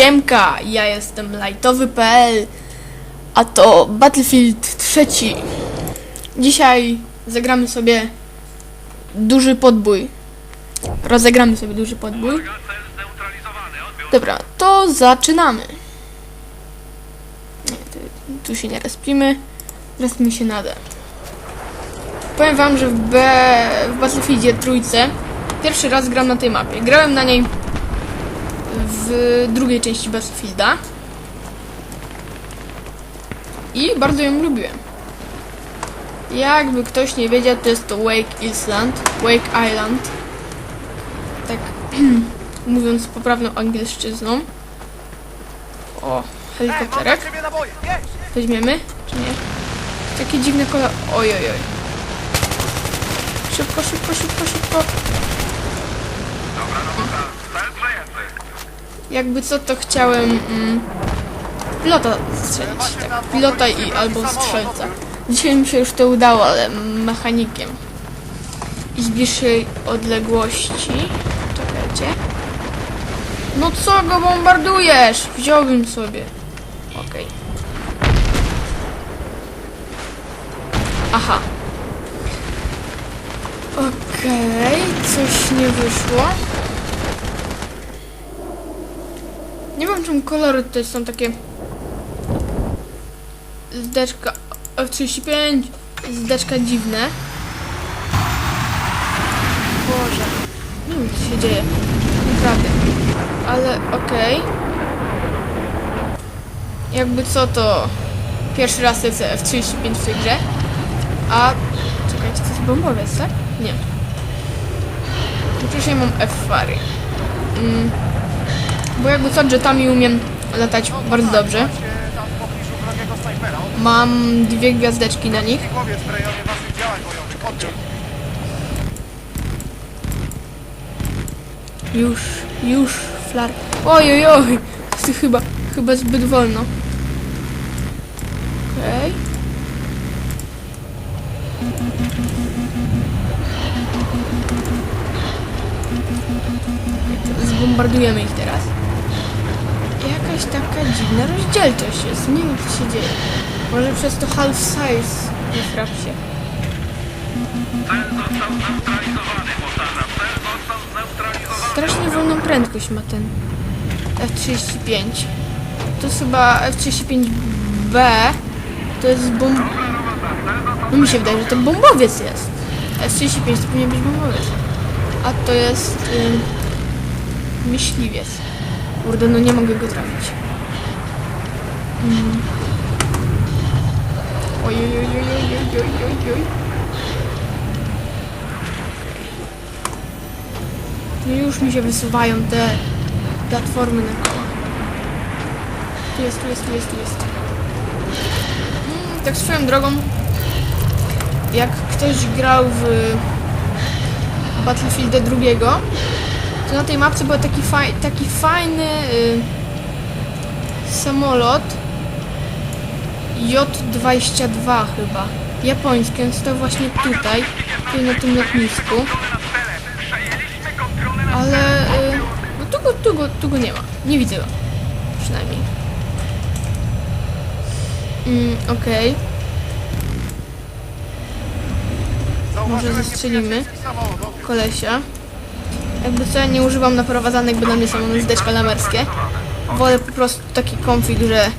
Siemka, ja jestem lightowy.pl, a to Battlefield 3. Dzisiaj zagramy sobie duży podbój. Rozegramy sobie duży podbój. Dobra, to zaczynamy. Tu, się nie respimy. Respimy się na D. Powiem wam, że w, B, w Battlefieldzie trójce pierwszy raz gram na tej mapie. Grałem na niej w drugiej części Battlefielda. I bardzo ją lubiłem. Jakby ktoś nie wiedział, to jest to Wake Island. Wake Island. Tak mówiąc poprawną angielszczyzną. O, helikopterek. Weźmiemy, czy nie? Takie dziwne kolor. Oj, oj, oj. Szybko, szybko, szybko, szybko. Dobra robota. Jakby co, to chciałem mm, pilota strzelić. Tak, pilota i albo strzelca. Dzisiaj mi się już to udało, ale mechanikiem. I z bliższej odległości. Czekajcie. No co go bombardujesz? Wziąłbym sobie. Okej. Aha. Okej, coś nie wyszło. Nie wiem czemu kolory tutaj są takie zdeczka F35 zdeczka dziwne. Boże. Nie wiem co się dzieje. Naprawdę. Ale okej. Jakby co to pierwszy raz jest F35 w tej grze. A czekajcie, to jest bombowiec, tak? Nie. Ja mam F-fary. Mm. Bo jakby co, jetami umiem latać bardzo dobrze. Mam dwie gwiazdeczki na nich. Już, już, flar. Oj, oj, chyba, chyba zbyt wolno. Okej. Zbombardujemy ich teraz. Jakaś taka dziwna rozdzielczość jest. Nie wiem co się dzieje. Może przez to half size nie frap się. Cel został zneutralizowany. Powtarzam. Cel został zneutralizowany. Strasznie wolną prędkość ma ten F-35. To jest chyba F-35B. To jest bomb... No mi się wydaje, że to bombowiec jest. F-35 to powinien być bombowiec. A to jest... Ym, myśliwiec. Kurde, no nie mogę go trafić. Mm. Oj, oj, oj, oj, oj, oj, oj, oj. No już mi się wysuwają te platformy na koła. Tu jest, tu jest, tu jest, tu jest. Mm, tak swoją drogą, jak ktoś grał w Battlefielda drugiego, to na tej mapce był taki, faj, taki fajny y, samolot J-22 chyba. Japoński, on stał właśnie tutaj, tutaj na tym lotnisku. Ale y, no tu, go, tu, go, tu go nie ma. Nie widzę go. Przynajmniej. Mm, Okej. Zauważyłem może. Odbiór. Kolesia. Jakby co ja nie używam naprowadzanek, bo na mnie są one zdeczka lamerskie. Wolę po prostu taki konfig, że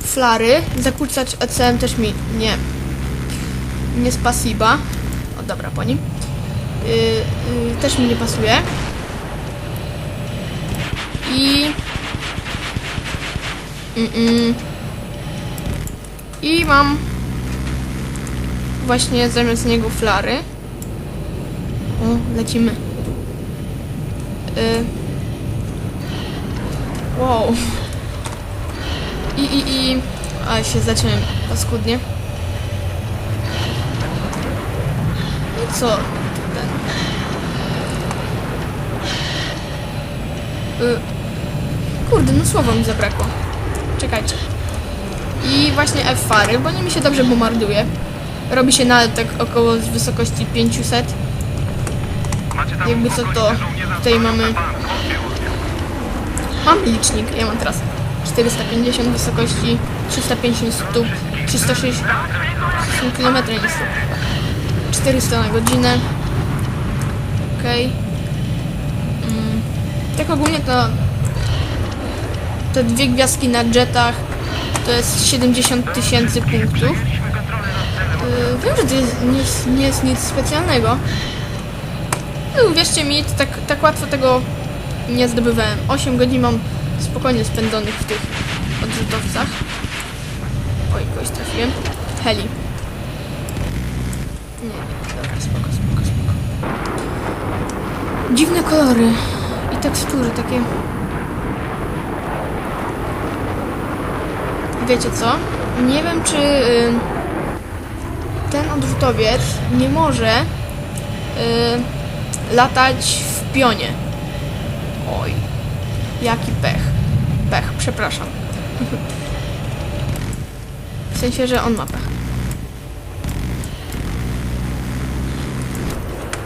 flary. Zakłócać ECM też mi nie. Nie z pasiba. O dobra, po nim. Yy, yy, też mi nie pasuje. I. Mm-mm. I mam właśnie zamiast niego flary. O, lecimy. Y... Wow. I, i, i... A, się zacząłem paskudnie. I co? Ten... Y... Kurde, no słowa mi zabrakło. Czekajcie. I właśnie F-fary, bo nie mi się dobrze bombarduje. Robi się na tak około z wysokości 500. Jakby co to, tutaj mamy. Mam licznik, ja mam teraz 450 wysokości, 350 stóp, 360 km nie stóp. 400 na godzinę. Okej. Mm, tak ogólnie to te dwie gwiazdki na jetach to jest 70 tysięcy punktów. Yy, wiem, że to jest, nie jest nic specjalnego. No, uwierzcie mi, tak, tak łatwo tego nie zdobywałem. 8 godzin mam spokojnie spędzonych w tych odrzutowcach. Oj, kogoś trafiłem. Heli. Nie, nie, dobra, spoko, spoko, spoko. Dziwne kolory i tekstury takie. Wiecie co? Nie wiem, czy y, ten odrzutowiec nie może y, latać w pionie. Oj, jaki pech. Pech, przepraszam. W sensie, że on ma pech.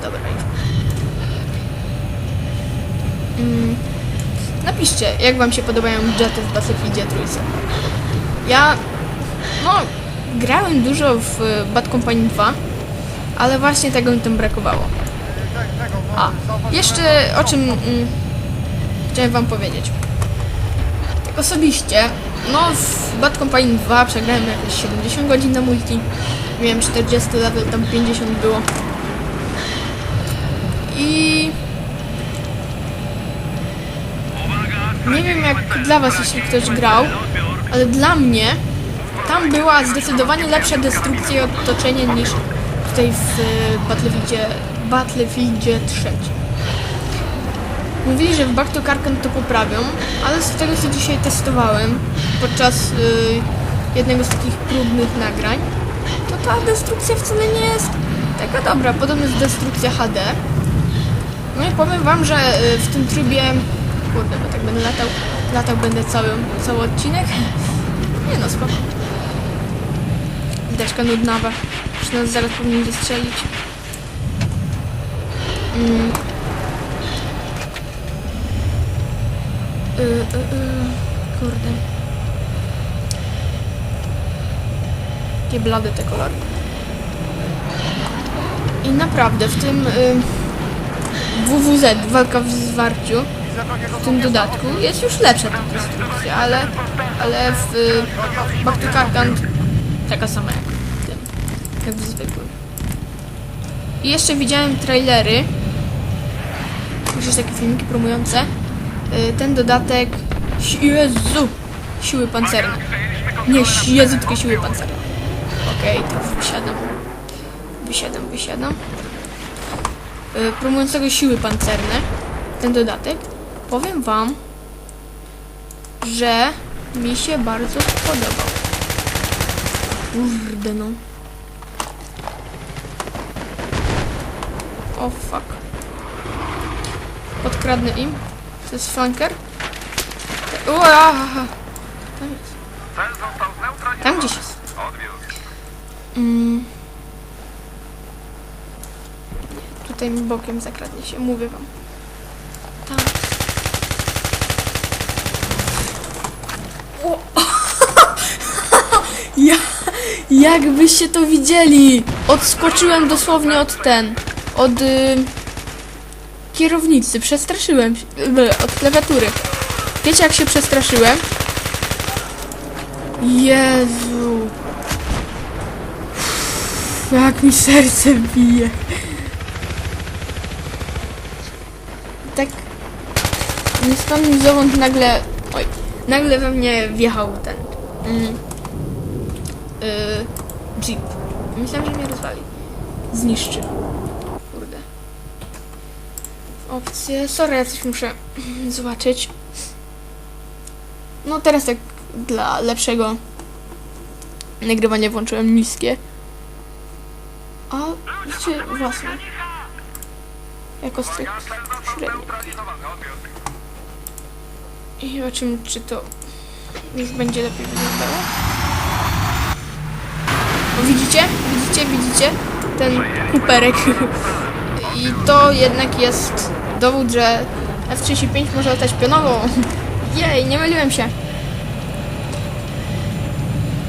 Dobra. Mm, napiszcie, jak wam się podobają jety w Battlefieldzie trójce. Ja, no, grałem dużo w Bad Company 2, ale właśnie tego mi tam brakowało. A, jeszcze o czym mm, chciałem wam powiedzieć. Tak osobiście, no w Bad Company 2 przegrałem jakieś 70 godzin na multi. Miałem 40 level, tam 50 było. I nie wiem jak dla was, jeśli ktoś grał, ale dla mnie tam była zdecydowanie lepsza destrukcja i otoczenie niż tutaj w e, Battlefieldzie, Battlefieldzie 3. Mówili, że w Back to Karkan to poprawią, ale z tego co dzisiaj testowałem podczas y, jednego z takich próbnych nagrań, to ta destrukcja wcale nie jest taka dobra. Podobno jest destrukcja HD. No i powiem wam, że y, w tym trybie, kurde, bo tak będę latał, latał będę cały, cały odcinek. Nie no, spoko. Deczka nudnawa. Już nas zaraz powinien zestrzelić. Mm. Y, y, y, kurde. Takie blade te kolory. I naprawdę w tym y, WWZ, walka w zwarciu, w tym dodatku jest już lepsza ta destrukcja, ale, ale w y, Back to taka sama jak w zwykłym. I jeszcze widziałem trailery, jakieś takie filmiki promujące y, ten dodatek Jezu! Siły pancerne. Nie, Jezu, tylko siły pancerne. Okej, to wysiadam. Wysiadam, wysiadam. Y, promującego siły pancerne, ten dodatek, powiem wam, że mi się bardzo podobał. Kurde no. O fuck. Podkradnę im. To jest flanker. Ua! Tam jest. Tam gdzieś jest. Mm. Tutaj mi bokiem zakradnie się, mówię wam. Tam. O! ja, jakbyście to widzieli! Odskoczyłem dosłownie od ten. Od y, kierownicy. Przestraszyłem się. y, Od klawiatury. Wiecie jak się przestraszyłem? Jezu. Jak mi serce bije. Tak. Ni zowąd nagle. Oj. Nagle we mnie wjechał ten. Mm, yy, jeep. Myślałem, że mnie rozwali. Zniszczy. Opcje. Sorry, ja coś muszę zobaczyć. No teraz tak dla lepszego nagrywania włączyłem niskie. A wiecie własne. Jako stryk Cel został średni. zneutralizowany. Odbiór. I zobaczymy, czy to już będzie lepiej wyglądało. Widzicie? Widzicie? Widzicie? Ten kuperek. I to jednak jest dowód, że F-35 może latać pionowo. Jej, nie myliłem się.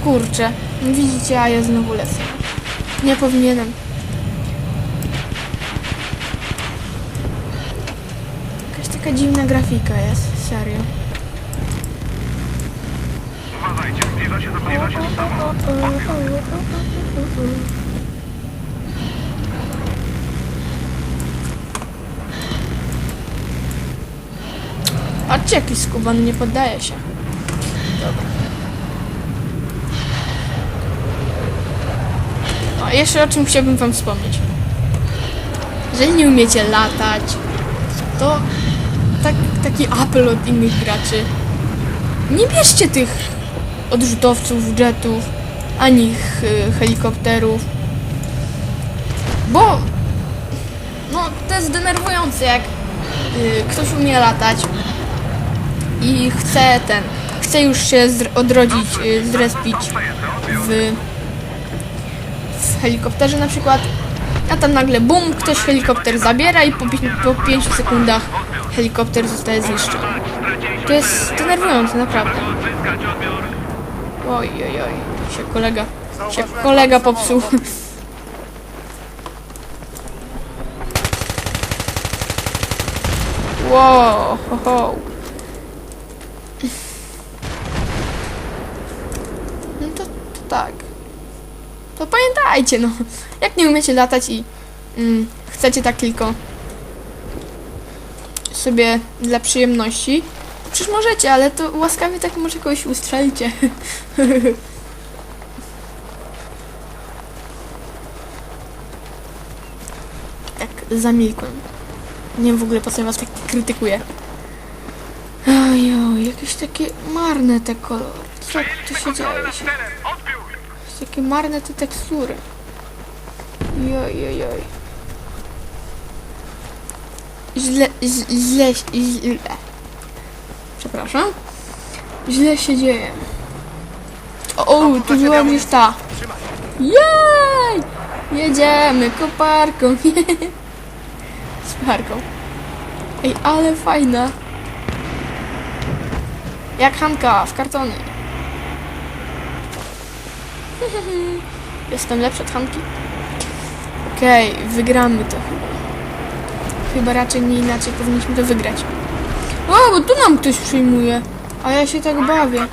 Kurczę. Widzicie, a ja znowu lecę. Nie powinienem. Jakaś taka dziwna grafika jest, serio. Uważajcie, zbliża się, zbliża się samolot. Patrzcie, jaki skubany nie poddaje się. Dobra. O, jeszcze o czym chciałbym wam wspomnieć. Jeżeli nie umiecie latać, to tak, taki apel od innych graczy. Nie bierzcie tych odrzutowców, jetów, ani ch- helikopterów. Bo no, to jest denerwujące, jak y, ktoś umie latać i chce ten, chce już się odrodzić, y, zrespić w, w helikopterze na przykład, a tam nagle bum, ktoś helikopter zabiera i po, po 5 sekundach helikopter zostaje zniszczony. To jest denerwujące, naprawdę. Oj, oj, oj, się kolega, się kolega popsuł. Wow, ho, ho. No to, to tak. To pamiętajcie, no. Jak nie umiecie latać i mm, chcecie tak tylko sobie dla przyjemności, to przecież możecie, ale to łaskawie tak może kogoś ustrzelcie. tak, zamilkłem. Nie wiem w ogóle po co ja was tak krytykuję. Ojoj, jakieś takie marne te kolory. Co tu się dzieje? Takie marne te tekstury. Joj, joj, joj. Źle, źle, źle. Przepraszam. Źle się dzieje. O, o tu była niż ta. Jej! Jedziemy koparką. Z parką. Ej, ale fajna. Jak Hanka w kartony. Jestem lepszy od Hanki. Okej, wygramy to chyba. Chyba raczej nie inaczej powinniśmy to wygrać. O, bo tu nam ktoś przyjmuje. A ja się tak bawię.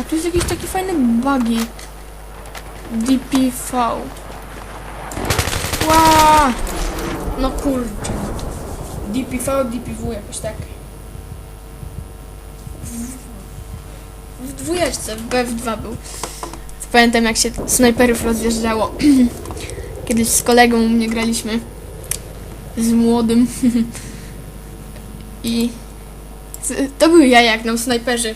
A tu jest jakiś taki fajny bugi. DPV. Ła! No kurczę. DPV, DPW jakoś tak. W, dwójeczce, w BF2 był. Pamiętam jak się snajperów rozjeżdżało. Kiedyś z kolegą u mnie graliśmy. Z młodym. I to był ja jak nam snajperzy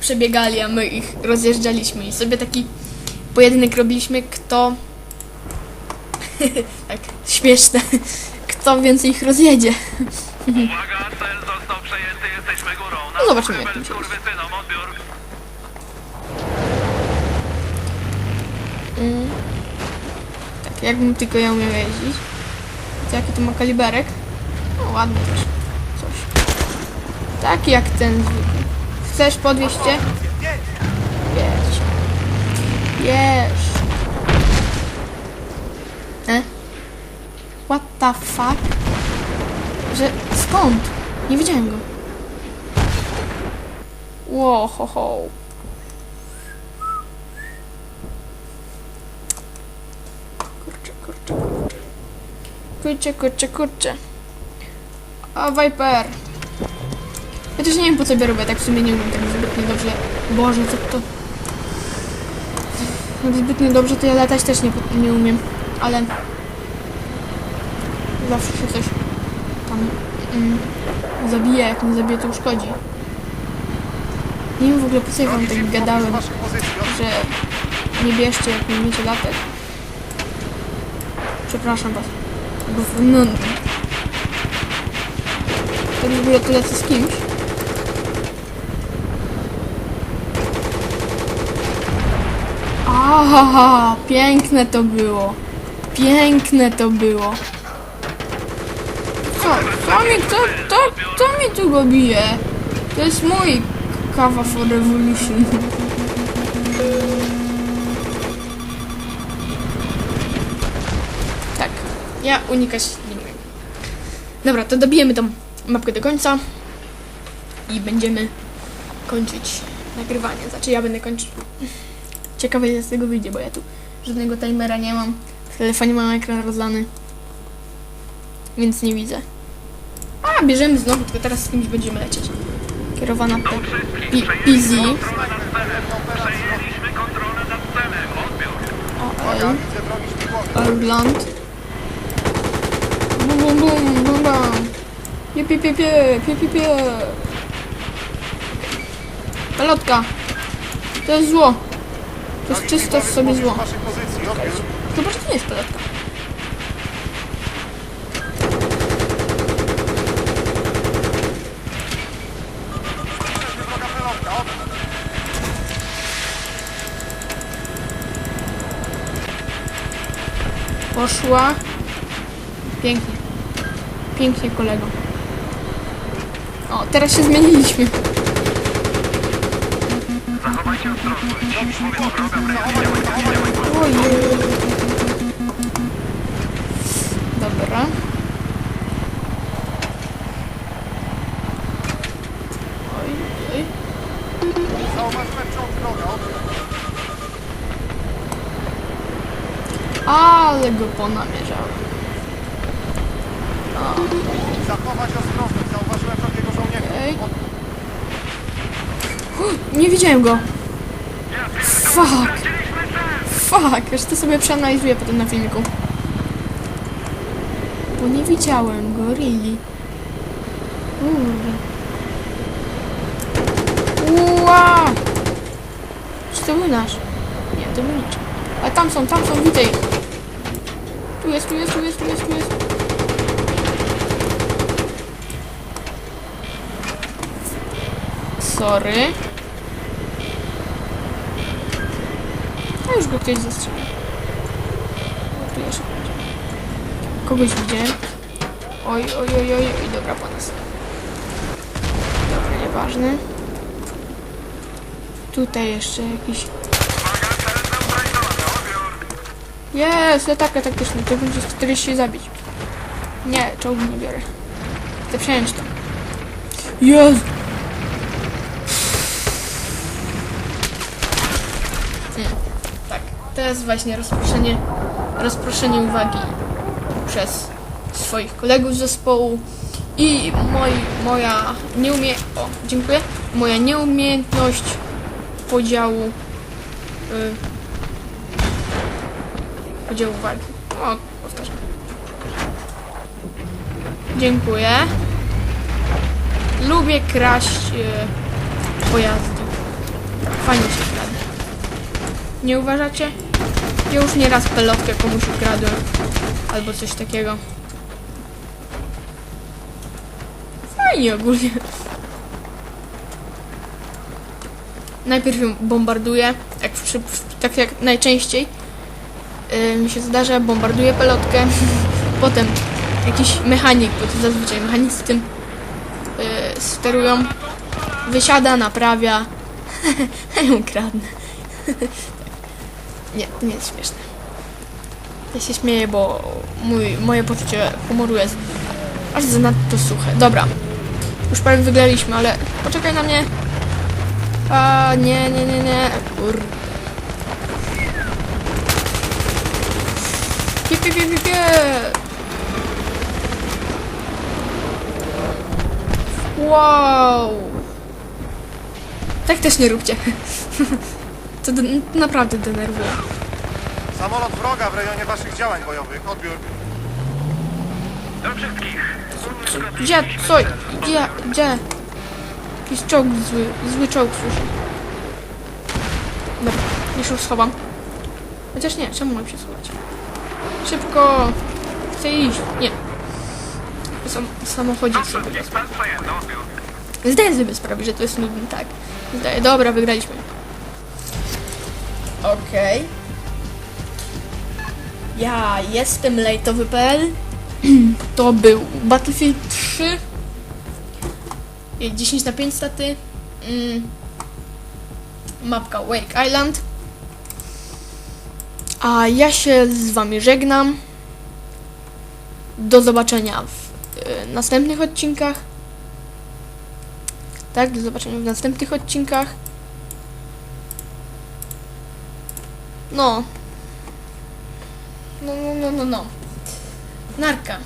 przebiegali, a my ich rozjeżdżaliśmy i sobie taki pojedynek robiliśmy, kto tak śmieszne, kto więcej ich rozjedzie. Uwaga, cel został przejęty, jesteśmy górą. No zobaczymy, jak to się Mm. Tak, jakbym tylko ja umiał jeździć. To jaki to ma kaliberek? No ładny też. Coś. Taki jak ten zwykły. Chcesz podwieźć cię? Jedź. Jedź. E? What the fuck? Że skąd? Nie widziałem go. Ło, ho, ho. Kurczę, kurczę, kurczę. Kurczę, kurczę, kurczę. A Viper. Ja też nie wiem po co biorę, bo tak w sumie nie umiem tak zbytnio dobrze. Boże, co to? Zbytnio dobrze to ja latać też nie, nie umiem. Ale zawsze się coś tam mm, jak nie zabije to uszkodzi. Nie wiem w ogóle po co ja wam tak gadałem, że nie bierzcie jak nie umiecie latać. Przepraszam was. No, tak w ogóle to lecę z kimś. Aha, piękne to było. Piękne to było. Co? Co mi, kto, kto, kto mi tu go bije? To jest mój kawa for revolution. Ja unikać nie umiem. Dobra, to dobijemy tą mapkę do końca i będziemy kończyć nagrywanie. Znaczy ja będę kończyć. Ciekawe ile z tego wyjdzie, bo ja tu żadnego timera nie mam. W telefonie mam ekran rozlany. Więc nie widzę. A, bierzemy znowu, tylko teraz z kimś będziemy lecieć. Kierowana Do pe- wszystkich. Bum bum bum bum. Pie pie pie pie pie pie pie. Pelotka. To jest zło. To jest czysto w sobie zło. Zobacz, to nie jest pelotka. Poszła. Pięknie. Pięknie, kolego. O, teraz się zmieniliśmy. Ojej. Dobra. Oj, oj. Zauważyłem czołg wroga, odbiór. Ale go ponamierzałem. Zachować ostrożność, zauważyłem wrogiego żołnierza. Ej. Nie widziałem go. Fuck. Fuck. Już to sobie przeanalizuję potem na filmiku. Bo nie widziałem go, really. Ua! Czy to był nasz? Nie, to był niczym. A tam są, tam są, widzę ich. Tu jest, tu jest, tu jest, tu jest, tu jest. Sorry. A już go ktoś zastrzelił. Kogoś widziałem. Oj, oj, oj, oj, oj, dobra, po nas. Dobra, nieważne. Tutaj jeszcze jakiś... Jest, ataka taktyczna, to będzie 40 zabić. Nie, czołgu nie biorę. Chcę przejąć to. Jest! Nie, tak. To jest właśnie rozproszenie, rozproszenie uwagi przez swoich kolegów z zespołu i moja nieumie... O, dziękuję. Moja nieumiejętność podziału... Y, podział uwagi. O, powtarzam. Dziękuję. Lubię kraść e, pojazdy. Fajnie się kradnie. Nie uważacie? Ja już nieraz pelotkę komuś ukradłem. Albo coś takiego. Fajnie ogólnie. Najpierw ją bombarduję, tak jak najczęściej y, mi się zdarza, bombarduję pelotkę, potem jakiś mechanik, bo to zazwyczaj mechanicy tym y, sterują, wysiada, naprawia, a ją kradnę. nie, to nie jest śmieszne. Ja się śmieję, bo mój, moje poczucie humoru jest aż zanadto suche. Dobra, już prawie wygraliśmy, ale poczekaj na mnie. A, nie, nie, nie, nie. Kur... Pie, pie, pie, pie, pie. Wow. Tak też nie róbcie. To de- naprawdę denerwuje. Samolot wroga w rejonie waszych działań bojowych, odbiór. Do wszystkich. Gdzie? Co? Gdzie? Gdzie? Jakiś czołg zły. Zły czołg słyszę. Dobra, już już schowam. Chociaż nie, czemu mam się schować? Szybko! Chcę iść. Nie. Sam, samochodzic sobie przejęty. Odbiór. Zdaję sobie sprawę, że to jest nudne, tak. Zdaję. Dobra, wygraliśmy. Okej. Ja jestem lejtowy.pl to był Battlefield 3. i 10 na 5 staty. Mm. Mapka Wake Island. A ja się z wami żegnam. Do zobaczenia w y, następnych odcinkach. Tak, do zobaczenia w następnych odcinkach. No. No, no, no, no, no. Narka.